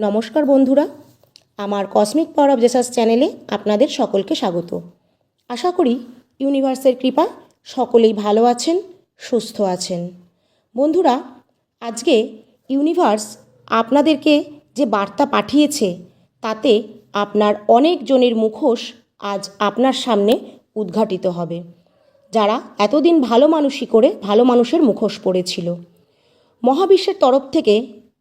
নমস্কার বন্ধুরা, আমার কসমিক পাওয়ার অফ জেসাস চ্যানেলে আপনাদের সকলকে স্বাগত। আশা করি ইউনিভার্সের কৃপায় সকলেই ভালো আছেন, সুস্থ আছেন। বন্ধুরা, আজকে ইউনিভার্স আপনাদেরকে যে বার্তা পাঠিয়েছে, তাতে আপনার অনেকজনের মুখোশ আজ আপনার সামনে উদ্ঘাটিত হবে। যারা এতদিন ভালো মানুষই করে ভালো মানুষের মুখোশ পড়েছিল। মহাবিশ্বের তরফ থেকে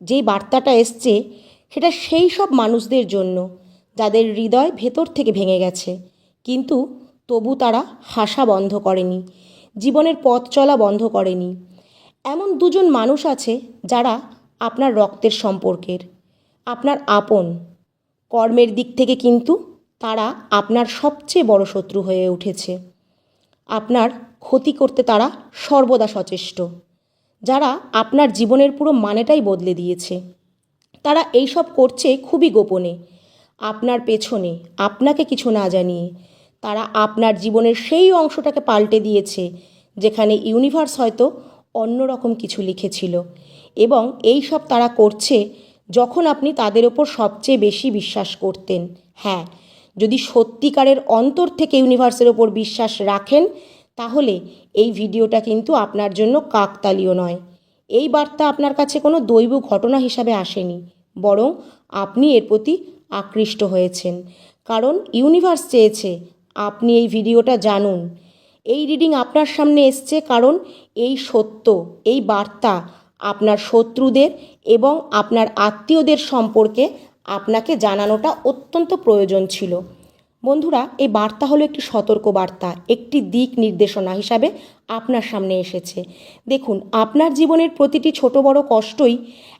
যেই বার্তাটা এসছে সেটা সেই সব মানুষদের জন্য যাদের হৃদয় ভেতর থেকে ভেঙে গেছে। কিন্তু তবু তারা হাসা বন্ধ করেনি, জীবনের পথ চলা বন্ধ করেনি। এমন দুজন মানুষ আছে যারা আপনার রক্তের সম্পর্কের, আপনার আপন। কর্মের দিক থেকে কিন্তু তারা আপনার সবচেয়ে বড় শত্রু হয়ে উঠেছে। আপনার ক্ষতি করতে তারা সর্বদা সচেষ্ট, যারা আপনার জীবনের পুরো মানেটাই বদলে দিয়েছে। তারা এইসব করছে খুবই গোপনে। আপনার পেছনে, আপনাকে কিছু না জানিয়ে। তারা আপনার জীবনের সেই অংশটাকে পাল্টে দিয়েছে, যেখানে ইউনিভার্স হয়তো অন্যরকম কিছু লিখেছিল। এবং এই সব তারা করছে যখন আপনি তাদের ওপর সবচেয়ে বেশি বিশ্বাস করতেন। হ্যাঁ যদি সত্যিকারের অন্তর থেকে ইউনিভার্সের ওপর বিশ্বাস রাখেন, তাহলে এই ভিডিওটা কিন্তু আপনার জন্য কাকতালীয় নয়। এই বার্তা আপনার কাছে কোনো দৈব ঘটনা হিসাবে আসেনি। বরং আপনি এর প্রতি আকৃষ্ট হয়েছেন। কারণ ইউনিভার্স চেয়েছে আপনি এই ভিডিওটা জানুন। এই রিডিং আপনার সামনে এসছে কারণ এই সত্য, এই বার্তা আপনার শত্রুদের এবং আপনার আত্মীয়দের সম্পর্কে আপনাকে জানানোটা অত্যন্ত প্রয়োজন ছিল। বন্ধুরা, এই বার্তা হলো একটি সতর্ক বার্তা, একটি দিক নির্দেশনা হিসাবে আপনার সামনে এসেছে। দেখুন, আপনার জীবনের প্রতিটি ছোট বড় কষ্টই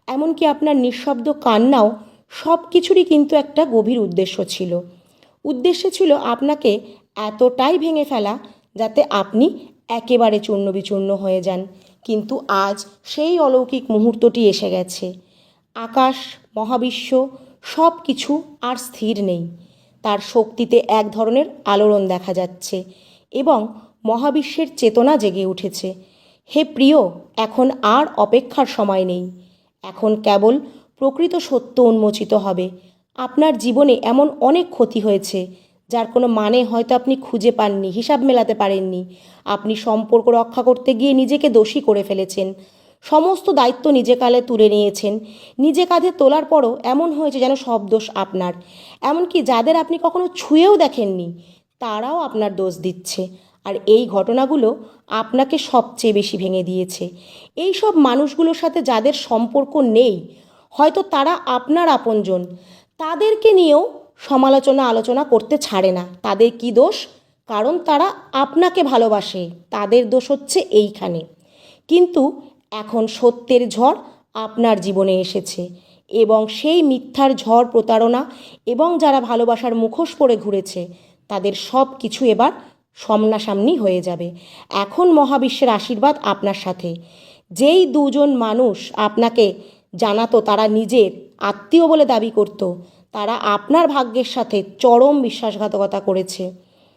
এমনকি আপনার নিঃশব্দ কান্নাও সব কিছুরই কিন্তু একটা গভীর উদ্দেশ্য ছিল। উদ্দেশ্য ছিল আপনাকে এতটাই ভেঙে ফেলা যাতে আপনি একেবারে চূর্ণ বিচূর্ণ হয়ে যান। কিন্তু আজ সেই অলৌকিক মুহূর্তটি এসে গেছে। আকাশ, মহাবিশ্ব, সব কিছু আর স্থির নেই। তার শক্তিতে এক ধরনের আলোড়ন দেখা যাচ্ছে এবং মহাবিশ্বের চেতনা জেগে উঠেছে। হে প্রিয়, এখন আর অপেক্ষার সময় নেই। এখন কেবল প্রকৃত সত্য উন্মোচিত হবে। আপনার জীবনে এমন অনেক ক্ষতি হয়েছে, যার কোনো মানে হয়তো আপনি খুঁজে পাননি, হিসাব মেলাতে পারেননি। আপনি সম্পর্ক রক্ষা করতে গিয়ে নিজেকে দোষী করে ফেলেছেন। সমস্ত দায়িত্ব নিজে কালে তুলে নিয়েছেন। নিজে কাঁধে তোলার পরও এমন হয়েছে যেন সব দোষ আপনার। এমনকি যাদের আপনি কখনো ছুঁয়েও দেখেননি, তারাও আপনার দোষ দিচ্ছে। আর এই ঘটনাগুলো আপনাকে সবচেয়ে বেশি ভেঙে দিয়েছে। এই সব মানুষগুলোর সাথে যাদের সম্পর্ক নেই, হয়তো তারা আপনার আপনজন। তাদেরকে নিয়েও সমালোচনা আলোচনা করতে ছাড়ে না। তাদের কি দোষ? কারণ তারা আপনাকে ভালোবাসে। তাদের দোষ হচ্ছে এইখানে। কিন্তু এখন সত্যের ঝড় আপনার জীবনে এসেছে এবং সেই মিথ্যার ঝড় প্রতারণা এবং যারা ভালোবাসার মুখোশ পরে ঘুরেছে, তাদের সব কিছু এবার সামনাসামনি হয়ে যাবে। এখন মহাবিশ্বের আশীর্বাদ আপনার সাথে। যেই দুজন মানুষ আপনাকে জানাতো তারা নিজের আত্মীয় বলে দাবি করত, তারা আপনার ভাগ্যের সাথে চরম বিশ্বাসঘাতকতা করেছে।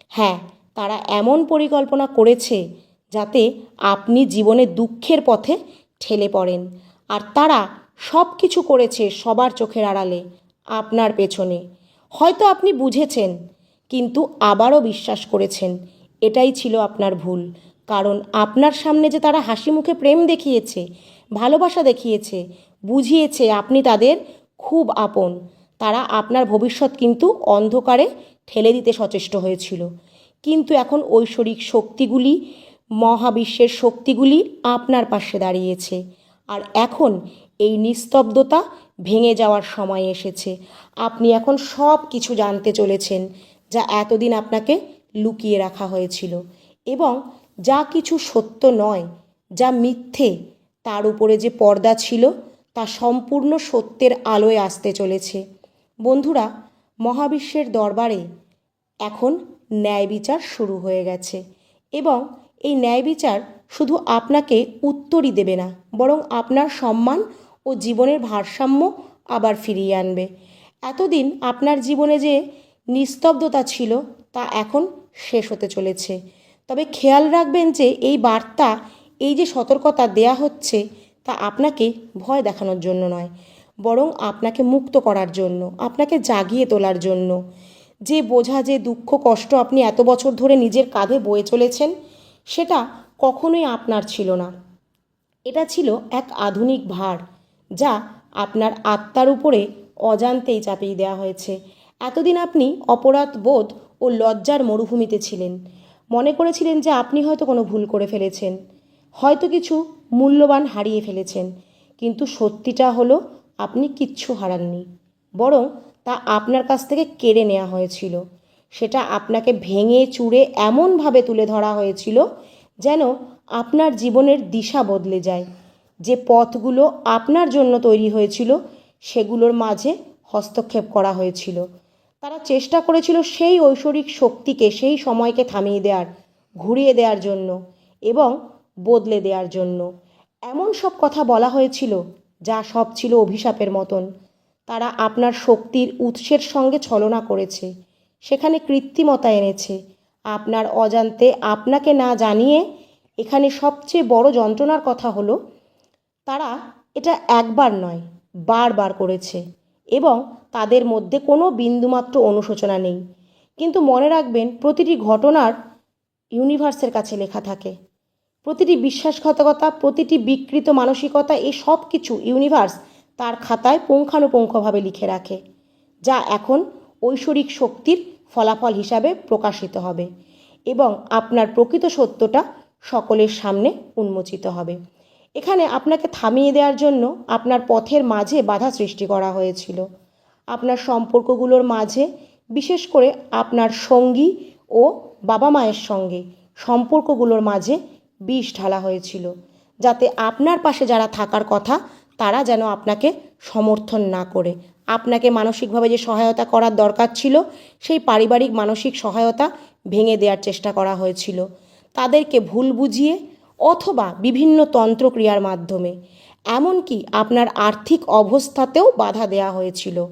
হ্যাঁ তারা এমন পরিকল্পনা করেছে যাতে আপনি জীবনে দুঃখের পথে ঠেলে পড়েন। আর তারা সব কিছু করেছে সবার চোখের আড়ালে, আপনার পেছনে। হয়তো আপনি বুঝেছেন কিন্তু আবারও বিশ্বাস করেছেন। এটাই ছিল আপনার ভুল। কারণ আপনার সামনে যে তারা হাসি মুখে প্রেম দেখিয়েছে, ভালোবাসা দেখিয়েছে, বুঝিয়েছে আপনি তাদের খুব আপন। তারা আপনার ভবিষ্যৎ কিন্তু অন্ধকারে ঠেলে দিতে সচেষ্ট হয়েছিল। কিন্তু এখন ঐশ্বরিক শক্তিগুলি, মহাবিশ্বের শক্তিগুলি আপনার পাশে দাঁড়িয়েছে। আর এখন এই নিস্তব্ধতা ভেঙে যাওয়ার সময় এসেছে। আপনি এখন সব কিছু জানতে চলেছেন। যা এতদিন আপনাকে লুকিয়ে রাখা হয়েছিল এবং যা কিছু সত্য নয়, যা মিথ্যে, তার উপরে যে পর্দা ছিল, তা সম্পূর্ণ সত্যের আলোয় আসতে চলেছে। বন্ধুরা, মহাবিশ্বের দরবারে এখন ন্যায় বিচার শুরু হয়ে গেছে এবং এই ন্যায় বিচার শুধু আপনাকে উত্তরই দেবে না, বরং আপনার সম্মান ও জীবনের ভারসাম্য আবার ফিরিয়ে আনবে। এতদিন আপনার জীবনে যে নিস্তব্ধতা ছিল, তা এখন শেষ হতে চলেছে। তবে খেয়াল রাখবেন যে এই বার্তা, এই যে সতর্কতা দেয়া হচ্ছে, তা আপনাকে ভয় দেখানোর জন্য নয়, বরং আপনাকে মুক্ত করার জন্য, আপনাকে জাগিয়ে তোলার জন্য। যে বোঝা যে দুঃখ কষ্ট আপনি এত বছর ধরে নিজের কাঁধে বয়ে চলেছেন, সেটা কখনোই আপনার ছিল না। এটা ছিল এক আধুনিক ভার, যা আপনার আত্মার উপরে অজান্তেই চাপিয়ে দেওয়া হয়েছে। এতদিন আপনি অপরাধ বোধ ও লজ্জার মরুভূমিতে ছিলেন। মনে করেছিলেন যে আপনি হয়তো কোনো ভুল করে ফেলেছেন, হয়তো কিছু মূল্যবান হারিয়ে ফেলেছেন, কিন্তু সত্যিটা হলো আপনি কিচ্ছু হারাননি, বরং তা আপনার কাছ থেকে কেড়ে নেওয়া হয়েছিল। সেটা আপনাকে ভেঙে চুড়ে এমনভাবে তুলে ধরা হয়েছিল যেন আপনার জীবনের দিশা বদলে যায়। যে পথগুলো আপনার জন্য তৈরি হয়েছিল, সেগুলোর মাঝে হস্তক্ষেপ করা হয়েছিল। তারা চেষ্টা করেছিল সেই ঐশ্বরিক শক্তিকে, সেই সময়কে থামিয়ে দেওয়ার ঘুরিয়ে দেওয়ার জন্য এবং বদলে দেওয়ার জন্য। এমন সব কথা বলা হয়েছিল যা সব ছিল অভিশাপের মতন। তারা আপনার শক্তির উৎসের সঙ্গে ছলনা করেছে। সেখানে কৃত্রিমতা এনেছে। আপনার অজান্তে আপনাকে না জানিয়ে এখানে সবচেয়ে বড় যন্ত্রণার কথা হলো, তারা এটা একবার নয়, বারবার করেছে এবং তাদের মধ্যে কোনো বিন্দুমাত্র অনুশোচনা নেই। কিন্তু মনে রাখবেন, প্রতিটি ঘটনার ইউনিভার্সের কাছে লেখা থাকে। প্রতিটি বিশ্বাসঘাতকতা, প্রতিটি বিকৃত মানসিকতা, এই সব কিছু ইউনিভার্স তার খাতায় পুঙ্খানুপুঙ্খভাবে লিখে রাখে, যা এখন ঐশ্বরিক শক্তির ফলাফল হিসাবে প্রকাশিত হবে এবং আপনার প্রকৃত সত্যটা সকলের সামনে উন্মোচিত হবে। এখানে আপনাকে থামিয়ে দেওয়ার জন্য আপনার পথের মাঝে বাধা সৃষ্টি করা হয়েছিল। আপনার সম্পর্কগুলোর মাঝে, বিশেষ করে আপনার সঙ্গী ও বাবা মায়ের সঙ্গে সম্পর্কগুলোর মাঝে বিষ ঢালা হয়েছিল। যাতে আপনার পাশে যারা থাকার কথা, তারা যেন আপনাকে সমর্থন না করে। আপনাকে মানসিকভাবে যে সহায়তা করার দরকার ছিল, সেই পারিবারিক মানসিক সহায়তা ভেঙে দেওয়ার চেষ্টা করা হয়েছিল। তাদেরকে ভুল বুঝিয়ে অথবা বিভিন্ন তন্ত্রক্রিয়ার মাধ্যমে। এমনকি আপনার আর্থিক অবস্থাতেও বাধা দেওয়া হয়েছিল।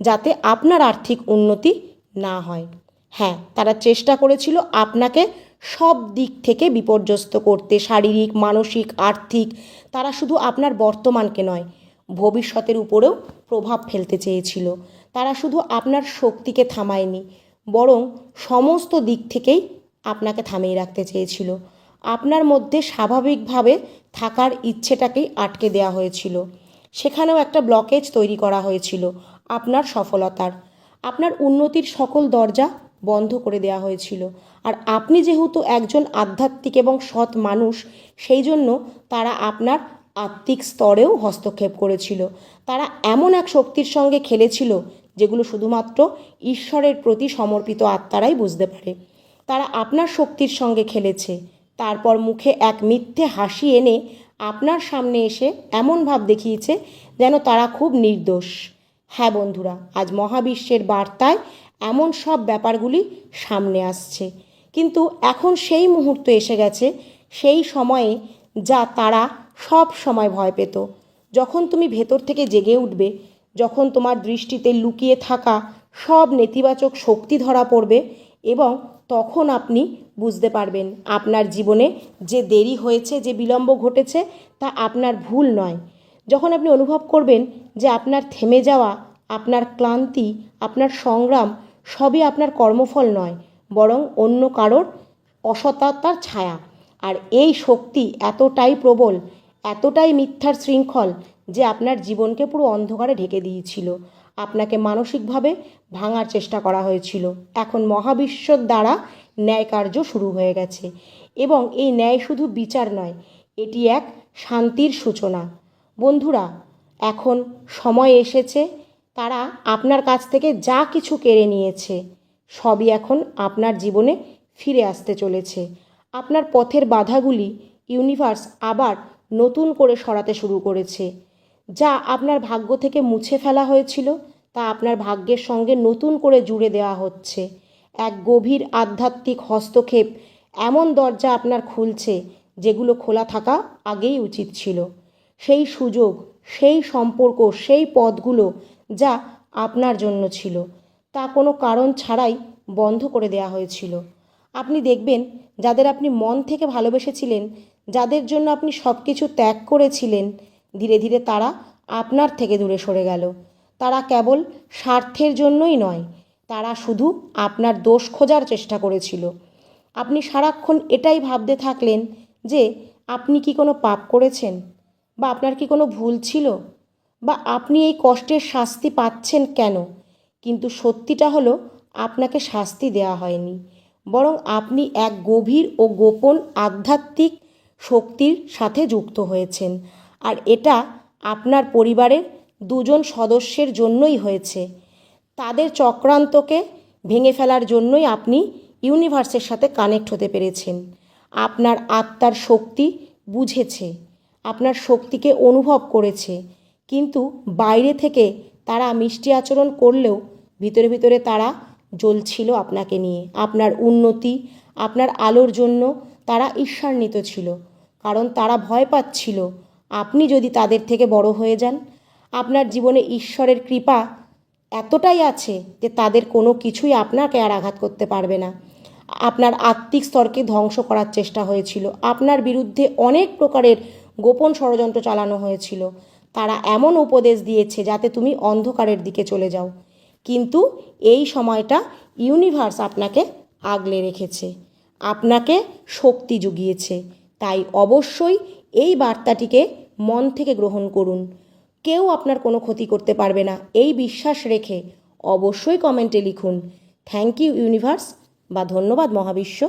যাতে আপনার আর্থিক উন্নতি না হয়। হ্যাঁ তারা চেষ্টা করেছিল আপনাকে সব দিক থেকে বিপর্যস্ত করতে, শারীরিক, মানসিক, আর্থিক, তারা শুধু আপনার বর্তমানকে নয়, ভবিষ্যতের উপরেও প্রভাব ফেলতে চেয়েছিল। তারা শুধু আপনার শক্তিকে থামায়নি, বরং সমস্ত দিক থেকেই আপনাকে থামিয়ে রাখতে চেয়েছিল। আপনার মধ্যে স্বাভাবিকভাবে থাকার ইচ্ছেটাকেই আটকে দেওয়া হয়েছিল। সেখানেও একটা ব্লকেজ তৈরি করা হয়েছিল। আপনার সফলতার। আপনার উন্নতির সকল দরজা বন্ধ করে দেওয়া হয়েছিল। আর আপনি যেহেতু একজন আধ্যাত্মিক এবং সৎ মানুষ, সেই জন্য তারা আপনার আত্মিক স্তরেও হস্তক্ষেপ করেছিল। তারা এমন এক শক্তির সঙ্গে খেলেছিল, যেগুলো শুধুমাত্র ঈশ্বরের প্রতি সমর্পিত আত্মারাই বুঝতে পারে। তারা আপনার শক্তির সঙ্গে খেলেছে। তারপর মুখে এক মিথ্যে হাসি এনে আপনার সামনে এসে এমন ভাব দেখিয়েছে যেন তারা খুব নির্দোষ। হ্যাঁ বন্ধুরা, আজ মহাবিশ্বের বার্তায় এমন সব ব্যাপারগুলি সামনে আসছে। কিন্তু এখন সেই মুহূর্ত এসে গেছে, সেই সময়ে যা তারা সব সময় ভয় পেত। যখন তুমি ভেতর থেকে জেগে উঠবে, যখন তোমার দৃষ্টিতে লুকিয়ে থাকা সব নেতিবাচক শক্তি ধরা পড়বে এবং তখন আপনি বুঝতে পারবেন আপনার জীবনে যে দেরি হয়েছে, যে বিলম্ব ঘটেছে, তা আপনার ভুল নয়। যখন আপনি অনুভব করবেন যে আপনার থেমে যাওয়া আপনার ক্লান্তি, আপনার সংগ্রাম সবই আপনার কর্মফল নয়, বরং অন্য কারোর অসততার ছায়া। আর এই শক্তি এতটাই প্রবল, এতটাই মিথ্যার শৃঙ্খল যে আপনার জীবনকে পুরো অন্ধকারে ঢেকে দিয়েছিল। আপনাকে মানসিকভাবে ভাঙার চেষ্টা করা হয়েছিল। এখন মহাবিশ্বর দ্বারা ন্যায় কার্য শুরু হয়ে গেছে। এবং এই ন্যায় শুধু বিচার নয়, এটি এক শান্তির সূচনা। বন্ধুরা, এখন সময় এসেছে তারা আপনার কাছ থেকে যা কিছু কেড়ে নিয়েছে, সবই এখন আপনার জীবনে ফিরে আসতে চলেছে। আপনার পথের বাধাগুলি ইউনিভার্স আবার নতুন করে সরাতে শুরু করেছে। যা আপনার ভাগ্য থেকে মুছে ফেলা হয়েছিল, তা আপনার ভাগ্যের সঙ্গে নতুন করে জুড়ে দেওয়া হচ্ছে। এক গভীর আধ্যাত্মিক হস্তক্ষেপ এমন দরজা আপনার খুলছে, যেগুলো খোলা থাকা আগেই উচিত ছিল। সেই সুযোগ, সেই সম্পর্ক, সেই পথগুলো যা আপনার জন্য ছিল। তা কোনো কারণ ছাড়াই বন্ধ করে দেওয়া হয়েছিল। আপনি দেখবেন, যাদের আপনি মন থেকে ভালোবেসেছিলেন, যাদের জন্য আপনি সব কিছু ত্যাগ করেছিলেন, ধীরে ধীরে তারা আপনার থেকে দূরে সরে গেল। তারা কেবল স্বার্থের জন্যই নয়, তারা শুধু আপনার দোষ খোঁজার চেষ্টা করেছিল। আপনি সারাক্ষণ এটাই ভাবতে থাকলেন যে, আপনি কি কোনো পাপ করেছেন? বা আপনার কি কোনো ভুল ছিল? বা আপনি এই কষ্টের শাস্তি পাচ্ছেন কেন? কিন্তু সত্যিটা হলো, আপনাকে শাস্তি দেওয়া হয়নি। বরং আপনি এক গভীর ও গোপন আধ্যাত্মিক শক্তির সাথে যুক্ত হয়েছেন। আর এটা আপনার পরিবারের দুজন সদস্যের জন্যই হয়েছে। তাদের চক্রান্তকে ভেঙে ফেলার জন্যই আপনি ইউনিভার্সের সাথে কানেক্ট হতে পেরেছেন। আপনার আত্মার শক্তি বুঝেছে, আপনার শক্তিকে অনুভব করেছে কিন্তু বাইরে থেকে তারা মিষ্টি আচরণ করলেও ভিতরে ভিতরে তারা জ্বলছিল আপনাকে নিয়ে। আপনার উন্নতি, আপনার আলোর জন্য তারা ঈর্ষান্বিত ছিল, কারণ তারা ভয় পাচ্ছিল আপনি যদি তাদের থেকে বড় হয়ে যান। আপনার জীবনে ঈশ্বরের কৃপা এতটাই আছে যে তাদের কোনো কিছুই আপনাকে আর আঘাত করতে পারবে না। আপনার আত্মিক স্তরকে ধ্বংস করার চেষ্টা হয়েছিল। আপনার বিরুদ্ধে অনেক প্রকারের গোপন ষড়যন্ত্র চালানো হয়েছিল। তারা এমন উপদেশ দিয়েছে যাতে তুমি অন্ধকারের দিকে চলে যাও। কিন্তু এই সময়টা ইউনিভার্স আপনাকে আগলে রেখেছে, আপনাকে শক্তি জুগিয়েছে। তাই অবশ্যই এই বার্তাটিকে মন থেকে গ্রহণ করুন। কেউ আপনার কোনো ক্ষতি করতে পারবে না, এই বিশ্বাস রেখে অবশ্যই কমেন্টে লিখুন থ্যাংক ইউ ইউনিভার্স বা ধন্যবাদ মহাবিশ্ব